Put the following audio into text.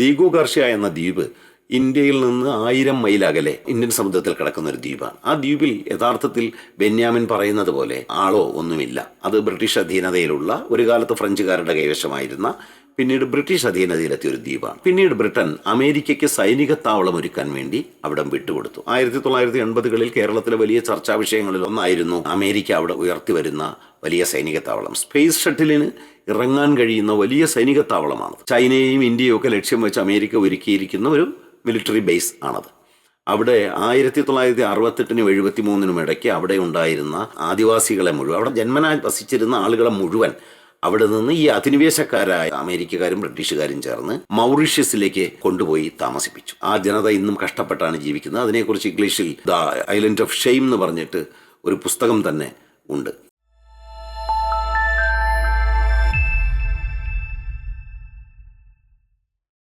ദീഗോ Garcia എന്ന ദ്വീപ് ഇന്ത്യയിൽ നിന്ന് ആയിരം മൈൽ അകലെ ഇന്ത്യൻ സമുദ്രത്തിൽ കിടക്കുന്ന ഒരു ദ്വീപാണ്. ആ ദ്വീപിൽ യഥാർത്ഥത്തിൽ ബെന്യാമിൻ പറയുന്നത് പോലെ ആളോ ഒന്നുമില്ല. അത് ബ്രിട്ടീഷ് അധീനതയിലുള്ള ഒരു കാലത്ത് ഫ്രഞ്ചുകാരുടെ കൈവശമായിരുന്ന പിന്നീട് ബ്രിട്ടീഷ് അധീനതയിലെത്തിയ ഒരു ദ്വീപാണ്. പിന്നീട് ബ്രിട്ടൻ അമേരിക്കയ്ക്ക് സൈനിക താവളം ഒരുക്കാൻ വേണ്ടി അവിടെ വിട്ടുകൊടുത്തു. ആയിരത്തി തൊള്ളായിരത്തി എൺപതുകളിൽ കേരളത്തിലെ വലിയ ചർച്ചാ വിഷയങ്ങളിൽ ഒന്നായിരുന്നു അമേരിക്ക അവിടെ ഉയർത്തി വരുന്ന വലിയ സൈനിക താവളം. സ്പേസ് ഷട്ടിലിന് ഇറങ്ങാൻ കഴിയുന്ന വലിയ സൈനിക താവളമാണ് ചൈനയെയും ഇന്ത്യയും ഒക്കെ ലക്ഷ്യം വെച്ച് അമേരിക്ക ഒരുക്കിയിരിക്കുന്ന ഒരു മിലിറ്ററി ബേസ് ആണത്. അവിടെ ആയിരത്തി തൊള്ളായിരത്തി അറുപത്തെട്ടിനും എഴുപത്തി മൂന്നിനും ഇടയ്ക്ക് അവിടെ ഉണ്ടായിരുന്ന ആദിവാസികളെ മുഴുവൻ അവിടെ ജന്മനാ വസിച്ചിരുന്ന ആളുകളെ മുഴുവൻ അവിടെ നിന്ന് ഈ അധിനിവേശക്കാരായ അമേരിക്കക്കാരും ബ്രിട്ടീഷുകാരും ചേർന്ന് മൗറീഷ്യസിലേക്ക് കൊണ്ടുപോയി താമസിപ്പിച്ചു. ആ ജനത ഇന്നും കഷ്ടപ്പെട്ടാണ് ജീവിക്കുന്നത്. അതിനെക്കുറിച്ച് ഇംഗ്ലീഷിൽ ദ ഐലൻഡ് ഓഫ് ഷെയിം എന്ന് പറഞ്ഞിട്ട് ഒരു പുസ്തകം തന്നെ ഉണ്ട്.